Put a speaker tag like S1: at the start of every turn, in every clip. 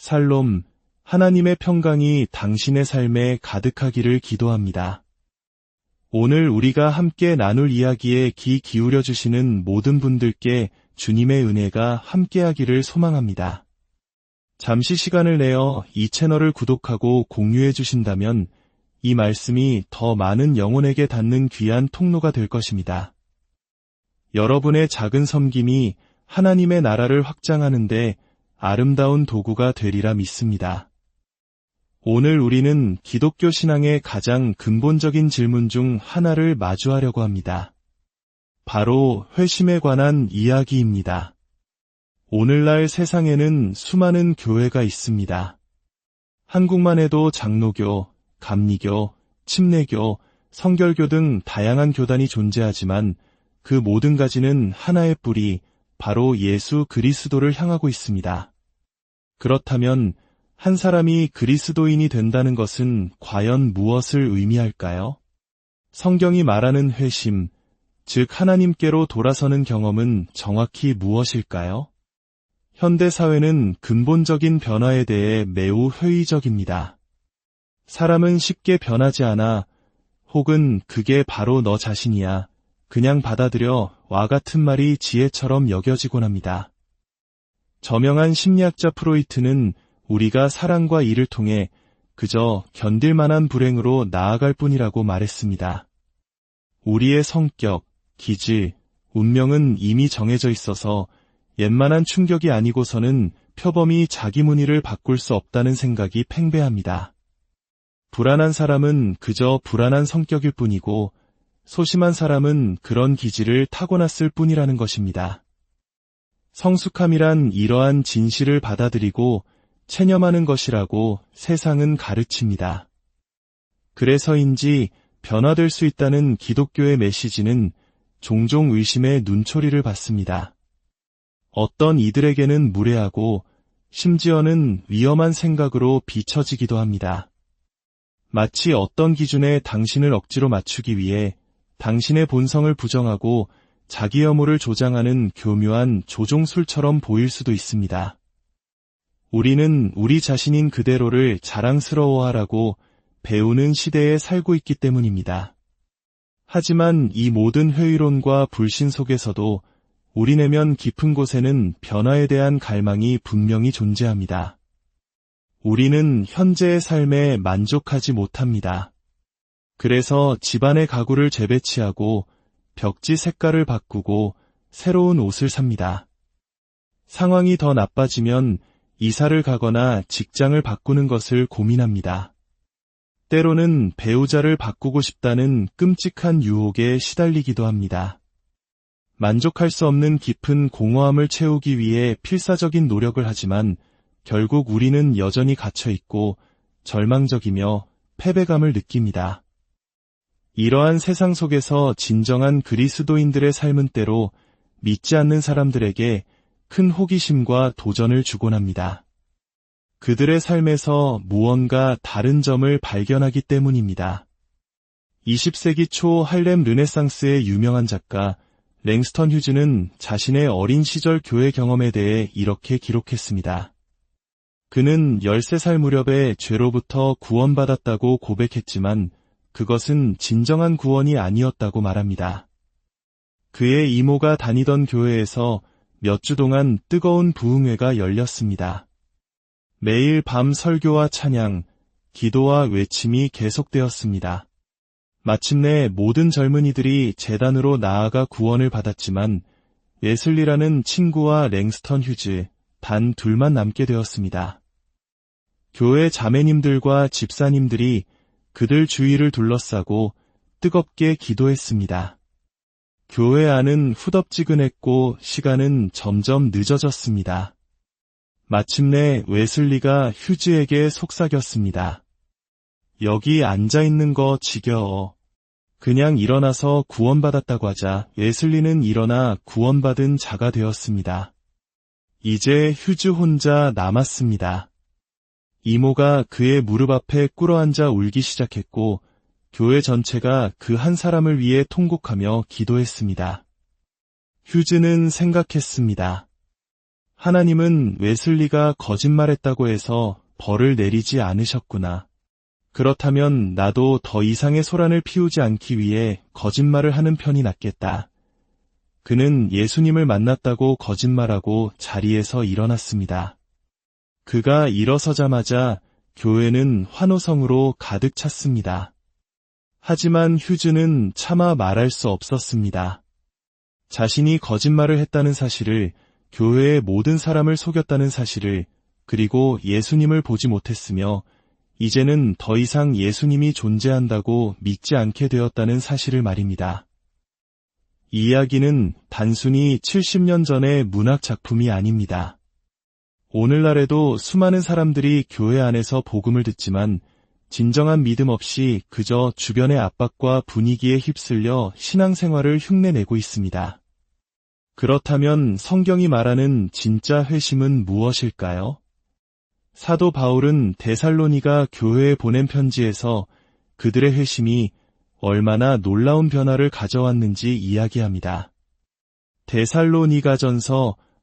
S1: 살롬, 하나님의 평강이 당신의 삶에 가득하기를 기도합니다. 오늘 우리가 함께 나눌 이야기에 귀 기울여 주시는 모든 분들께 주님의 은혜가 함께하기를 소망합니다. 잠시 시간을 내어 이 채널을 구독하고 공유해 주신다면 이 말씀이 더 많은 영혼에게 닿는 귀한 통로가 될 것입니다. 여러분의 작은 섬김이 하나님의 나라를 확장하는데 아름다운 도구가 되리라 믿습니다. 오늘 우리는 기독교 신앙의 가장 근본적인 질문 중 하나를 마주하려고 합니다. 바로 회심에 관한 이야기입니다. 오늘날 세상에는 수많은 교회가 있습니다. 한국만 해도 장로교, 감리교, 침례교, 성결교 등 다양한 교단이 존재하지만 그 모든 가지는 하나의 뿌리, 바로 예수 그리스도를 향하고 있습니다. 그렇다면 한 사람이 그리스도인이 된다는 것은 과연 무엇을 의미할까요? 성경이 말하는 회심, 즉 하나님께로 돌아서는 경험은 정확히 무엇일까요? 현대 사회는 근본적인 변화에 대해 매우 회의적입니다. 사람은 쉽게 변하지 않아 혹은 그게 바로 너 자신이야. 그냥 받아들여 와 같은 말이 지혜처럼 여겨지곤 합니다. 저명한 심리학자 프로이트는 우리가 사랑과 일을 통해 그저 견딜 만한 불행으로 나아갈 뿐이라고 말했습니다. 우리의 성격, 기질, 운명은 이미 정해져 있어서 웬만한 충격이 아니고서는 표범이 자기 무늬를 바꿀 수 없다는 생각이 팽배합니다. 불안한 사람은 그저 불안한 성격일 뿐이고 소심한 사람은 그런 기질을 타고났을 뿐이라는 것입니다. 성숙함이란 이러한 진실을 받아들이고 체념하는 것이라고 세상은 가르칩니다. 그래서인지 변화될 수 있다는 기독교의 메시지는 종종 의심의 눈초리를 받습니다. 어떤 이들에게는 무례하고 심지어는 위험한 생각으로 비춰지기도 합니다. 마치 어떤 기준에 당신을 억지로 맞추기 위해 당신의 본성을 부정하고 자기 혐오를 조장하는 교묘한 조종술처럼 보일 수도 있습니다. 우리는 우리 자신인 그대로를 자랑스러워하라고 배우는 시대에 살고 있기 때문입니다. 하지만 이 모든 회의론과 불신 속에서도 우리 내면 깊은 곳에는 변화에 대한 갈망이 분명히 존재합니다. 우리는 현재의 삶에 만족하지 못합니다. 그래서 집안의 가구를 재배치하고 벽지 색깔을 바꾸고 새로운 옷을 삽니다. 상황이 더 나빠지면 이사를 가거나 직장을 바꾸는 것을 고민합니다. 때로는 배우자를 바꾸고 싶다는 끔찍한 유혹에 시달리기도 합니다. 만족할 수 없는 깊은 공허함을 채우기 위해 필사적인 노력을 하지만 결국 우리는 여전히 갇혀 있고 절망적이며 패배감을 느낍니다. 이러한 세상 속에서 진정한 그리스도인들의 삶은 때로 믿지 않는 사람들에게 큰 호기심과 도전을 주곤 합니다. 그들의 삶에서 무언가 다른 점을 발견하기 때문입니다. 20세기 초 할렘 르네상스의 유명한 작가 랭스턴 휴즈는 자신의 어린 시절 교회 경험에 대해 이렇게 기록했습니다. 그는 13살 무렵에 죄로부터 구원받았다고 고백했지만 그것은 진정한 구원이 아니었다고 말합니다. 그의 이모가 다니던 교회에서 몇 주 동안 뜨거운 부흥회가 열렸습니다. 매일 밤 설교와 찬양, 기도와 외침이 계속되었습니다. 마침내 모든 젊은이들이 재단으로 나아가 구원을 받았지만 웨슬리라는 친구와 랭스턴 휴즈 단 둘만 남게 되었습니다. 교회 자매님들과 집사님들이 그들 주위를 둘러싸고 뜨겁게 기도했습니다. 교회 안은 후덥지근했고 시간은 점점 늦어졌습니다. 마침내 웨슬리가 휴즈에게 속삭였습니다. 여기 앉아 있는 거 지겨워. 그냥 일어나서 구원받았다고 하자 웨슬리는 일어나 구원받은 자가 되었습니다. 이제 휴즈 혼자 남았습니다. 이모가 그의 무릎 앞에 꿇어앉아 울기 시작했고 교회 전체가 그 한 사람을 위해 통곡하며 기도했습니다. 휴즈는 생각했습니다. 하나님은 웨슬리가 거짓말했다고 해서 벌을 내리지 않으셨구나. 그렇다면 나도 더 이상의 소란을 피우지 않기 위해 거짓말을 하는 편이 낫겠다. 그는 예수님을 만났다고 거짓말하고 자리에서 일어났습니다. 그가 일어서자마자 교회는 환호성으로 가득 찼습니다. 하지만 휴즈는 차마 말할 수 없었습니다. 자신이 거짓말을 했다는 사실을, 교회의 모든 사람을 속였다는 사실을, 그리고 예수님을 보지 못했으며, 이제는 더 이상 예수님이 존재한다고 믿지 않게 되었다는 사실을 말입니다. 이 이야기는 단순히 70년 전의 문학 작품이 아닙니다. 오늘날에도 수많은 사람들이 교회 안에서 복음을 듣지만 진정한 믿음 없이 그저 주변의 압박과 분위기에 휩쓸려 신앙생활을 흉내내고 있습니다. 그렇다면 성경이 말하는 진짜 회심은 무엇일까요? 사도 바울은 데살로니가 교회에 보낸 편지에서 그들의 회심이 얼마나 놀라운 변화를 가져왔는지 이야기합니다. 데살로니가 전서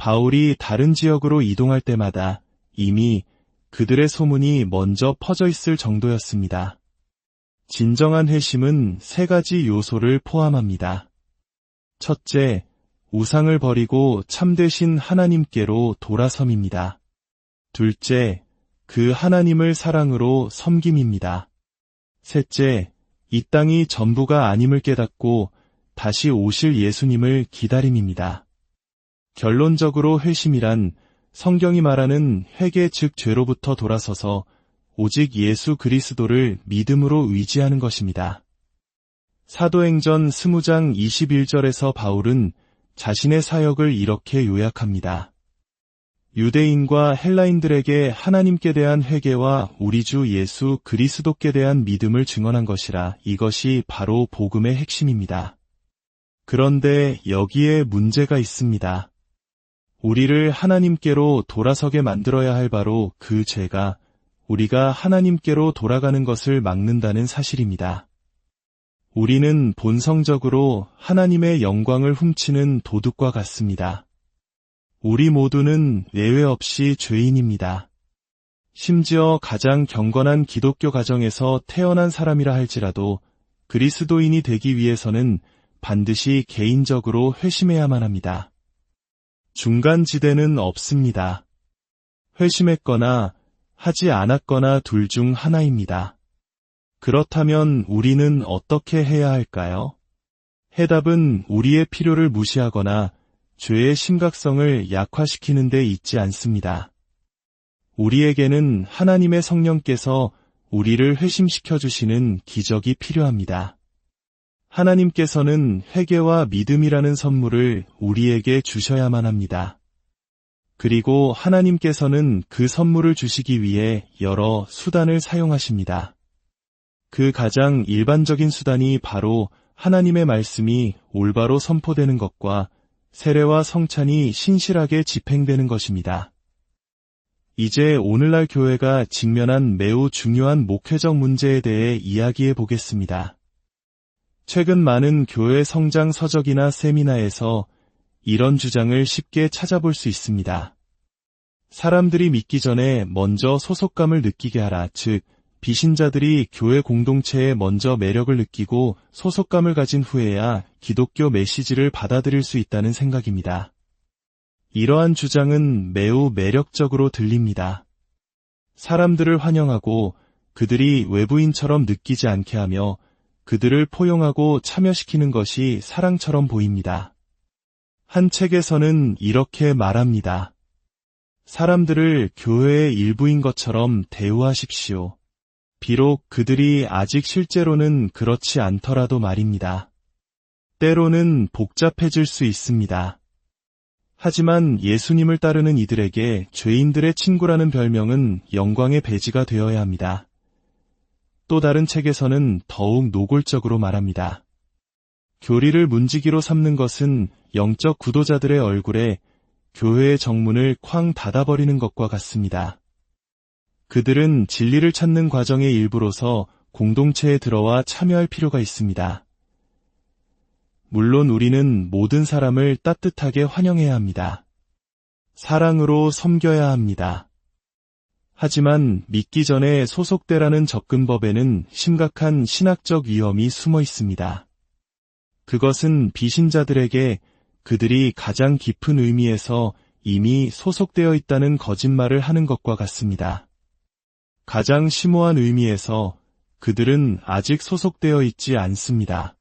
S1: 바울이 다른 지역으로 이동할 때마다 이미 그들의 소문이 먼저 퍼져 있을 정도였습니다. 진정한 회심은 세 가지 요소를 포함합니다. 첫째, 우상을 버리고 참되신 하나님께로 돌아섬입니다. 둘째, 그 하나님을 사랑으로 섬김입니다. 셋째, 이 땅이 전부가 아님을 깨닫고 다시 오실 예수님을 기다림입니다. 결론적으로 회심이란 성경이 말하는 회개 즉 죄로부터 돌아서서 오직 예수 그리스도를 믿음으로 의지하는 것입니다. 사도행전 20장 21절에서 바울은 자신의 사역을 이렇게 요약합니다. 유대인과 헬라인들에게 하나님께 대한 회개와 우리 주 예수 그리스도께 대한 믿음을 증언한 것이라 이것이 바로 복음의 핵심입니다. 그런데 여기에 문제가 있습니다. 우리를 하나님께로 돌아서게 만들어야 할 바로 그 죄가 우리가 하나님께로 돌아가는 것을 막는다는 사실입니다. 우리는 본성적으로 하나님의 영광을 훔치는 도둑과 같습니다. 우리 모두는 예외 없이 죄인입니다. 심지어 가장 경건한 기독교 가정에서 태어난 사람이라 할지라도 그리스도인이 되기 위해서는 반드시 개인적으로 회심해야만 합니다. 중간 지대는 없습니다. 회심했거나 하지 않았거나 둘 중 하나입니다. 그렇다면 우리는 어떻게 해야 할까요? 해답은 우리의 필요를 무시하거나 죄의 심각성을 약화시키는 데 있지 않습니다. 우리에게는 하나님의 성령께서 우리를 회심시켜 주시는 기적이 필요합니다. 하나님께서는 회개와 믿음이라는 선물을 우리에게 주셔야만 합니다. 그리고 하나님께서는 그 선물을 주시기 위해 여러 수단을 사용하십니다. 그 가장 일반적인 수단이 바로 하나님의 말씀이 올바로 선포되는 것과 세례와 성찬이 신실하게 집행되는 것입니다. 이제 오늘날 교회가 직면한 매우 중요한 목회적 문제에 대해 이야기해 보겠습니다. 최근 많은 교회 성장 서적이나 세미나에서 이런 주장을 쉽게 찾아볼 수 있습니다. 사람들이 믿기 전에 먼저 소속감을 느끼게 하라, 즉, 비신자들이 교회 공동체에 먼저 매력을 느끼고 소속감을 가진 후에야 기독교 메시지를 받아들일 수 있다는 생각입니다. 이러한 주장은 매우 매력적으로 들립니다. 사람들을 환영하고 그들이 외부인처럼 느끼지 않게 하며 그들을 포용하고 참여시키는 것이 사랑처럼 보입니다. 한 책에서는 이렇게 말합니다. 사람들을 교회의 일부인 것처럼 대우하십시오. 비록 그들이 아직 실제로는 그렇지 않더라도 말입니다. 때로는 복잡해질 수 있습니다. 하지만 예수님을 따르는 이들에게 죄인들의 친구라는 별명은 영광의 배지가 되어야 합니다. 또 다른 책에서는 더욱 노골적으로 말합니다. 교리를 문지기로 삼는 것은 영적 구도자들의 얼굴에 교회의 정문을 쾅 닫아버리는 것과 같습니다. 그들은 진리를 찾는 과정의 일부로서 공동체에 들어와 참여할 필요가 있습니다. 물론 우리는 모든 사람을 따뜻하게 환영해야 합니다. 사랑으로 섬겨야 합니다. 하지만 믿기 전에 소속되라는 접근법에는 심각한 신학적 위험이 숨어 있습니다. 그것은 비신자들에게 그들이 가장 깊은 의미에서 이미 소속되어 있다는 거짓말을 하는 것과 같습니다. 가장 심오한 의미에서 그들은 아직 소속되어 있지 않습니다.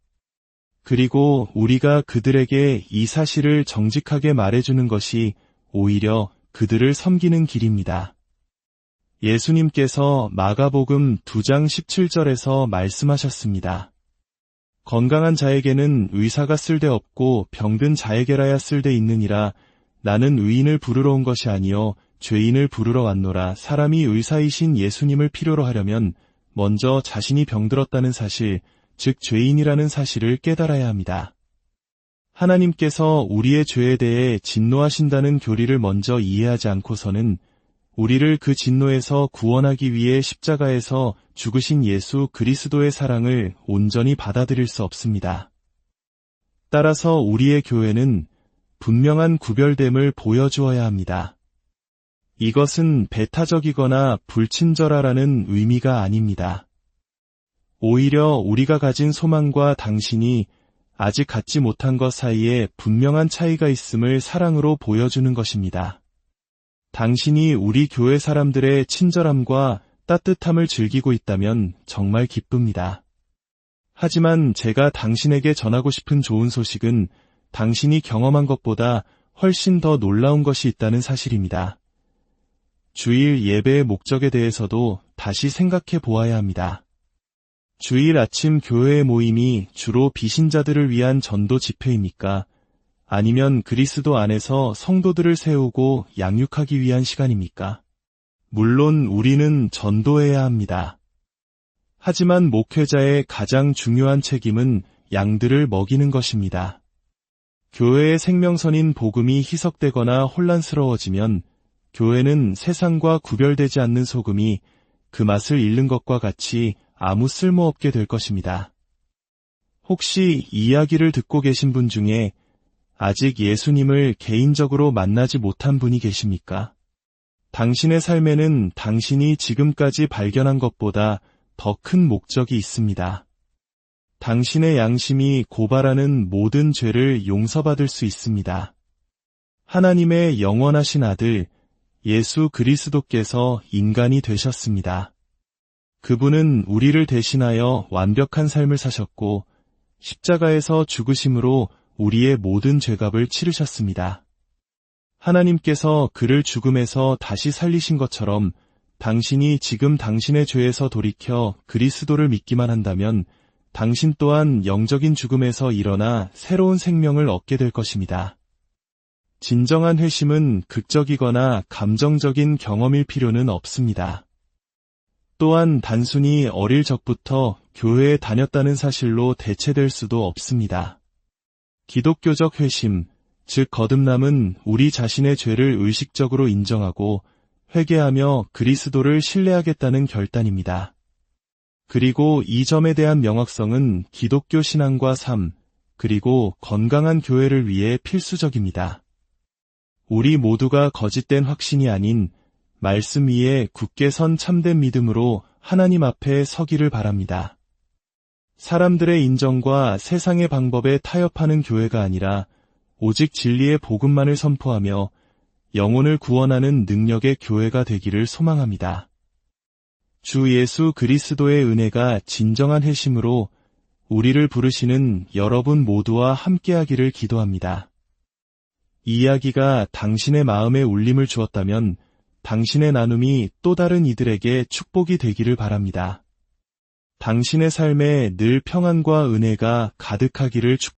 S1: 그리고 우리가 그들에게 이 사실을 정직하게 말해주는 것이 오히려 그들을 섬기는 길입니다. 예수님께서 마가복음 2장 17절에서 말씀하셨습니다. 건강한 자에게는 의사가 쓸데없고 병든 자에게라야 쓸데 있느니라 나는 의인을 부르러 온 것이 아니요 죄인을 부르러 왔노라 사람이 의사이신 예수님을 필요로 하려면 먼저 자신이 병들었다는 사실, 즉 죄인이라는 사실을 깨달아야 합니다. 하나님께서 우리의 죄에 대해 진노하신다는 교리를 먼저 이해하지 않고서는 우리를 그 진노에서 구원하기 위해 십자가에서 죽으신 예수 그리스도의 사랑을 온전히 받아들일 수 없습니다. 따라서 우리의 교회는 분명한 구별됨을 보여주어야 합니다. 이것은 배타적이거나 불친절하라는 의미가 아닙니다. 오히려 우리가 가진 소망과 당신이 아직 갖지 못한 것 사이에 분명한 차이가 있음을 사랑으로 보여주는 것입니다. 당신이 우리 교회 사람들의 친절함과 따뜻함을 즐기고 있다면 정말 기쁩니다. 하지만 제가 당신에게 전하고 싶은 좋은 소식은 당신이 경험한 것보다 훨씬 더 놀라운 것이 있다는 사실입니다. 주일 예배의 목적에 대해서도 다시 생각해 보아야 합니다. 주일 아침 교회의 모임이 주로 비신자들을 위한 전도 집회입니까? 아니면 그리스도 안에서 성도들을 세우고 양육하기 위한 시간입니까? 물론 우리는 전도해야 합니다. 하지만 목회자의 가장 중요한 책임은 양들을 먹이는 것입니다. 교회의 생명선인 복음이 희석되거나 혼란스러워지면 교회는 세상과 구별되지 않는 소금이 그 맛을 잃는 것과 같이 아무 쓸모없게 될 것입니다. 혹시 이야기를 듣고 계신 분 중에 아직 예수님을 개인적으로 만나지 못한 분이 계십니까? 당신의 삶에는 당신이 지금까지 발견한 것보다 더 큰 목적이 있습니다. 당신의 양심이 고발하는 모든 죄를 용서받을 수 있습니다. 하나님의 영원하신 아들 예수 그리스도께서 인간이 되셨습니다. 그분은 우리를 대신하여 완벽한 삶을 사셨고 십자가에서 죽으심으로 우리의 모든 죄값을 치르셨습니다. 하나님께서 그를 죽음에서 다시 살리신 것처럼 당신이 지금 당신의 죄에서 돌이켜 그리스도를 믿기만 한다면 당신 또한 영적인 죽음에서 일어나 새로운 생명을 얻게 될 것입니다. 진정한 회심은 극적이거나 감정적인 경험일 필요는 없습니다. 또한 단순히 어릴 적부터 교회에 다녔다는 사실로 대체될 수도 없습니다. 기독교적 회심, 즉 거듭남은 우리 자신의 죄를 의식적으로 인정하고 회개하며 그리스도를 신뢰하겠다는 결단입니다. 그리고 이 점에 대한 명확성은 기독교 신앙과 삶, 그리고 건강한 교회를 위해 필수적입니다. 우리 모두가 거짓된 확신이 아닌 말씀 위에 굳게 선 참된 믿음으로 하나님 앞에 서기를 바랍니다. 사람들의 인정과 세상의 방법에 타협하는 교회가 아니라 오직 진리의 복음만을 선포하며 영혼을 구원하는 능력의 교회가 되기를 소망합니다. 주 예수 그리스도의 은혜가 진정한 회심으로 우리를 부르시는 여러분 모두와 함께하기를 기도합니다. 이 이야기가 당신의 마음에 울림을 주었다면 당신의 나눔이 또 다른 이들에게 축복이 되기를 바랍니다. 당신의 삶에 늘 평안과 은혜가 가득하기를 축복합니다.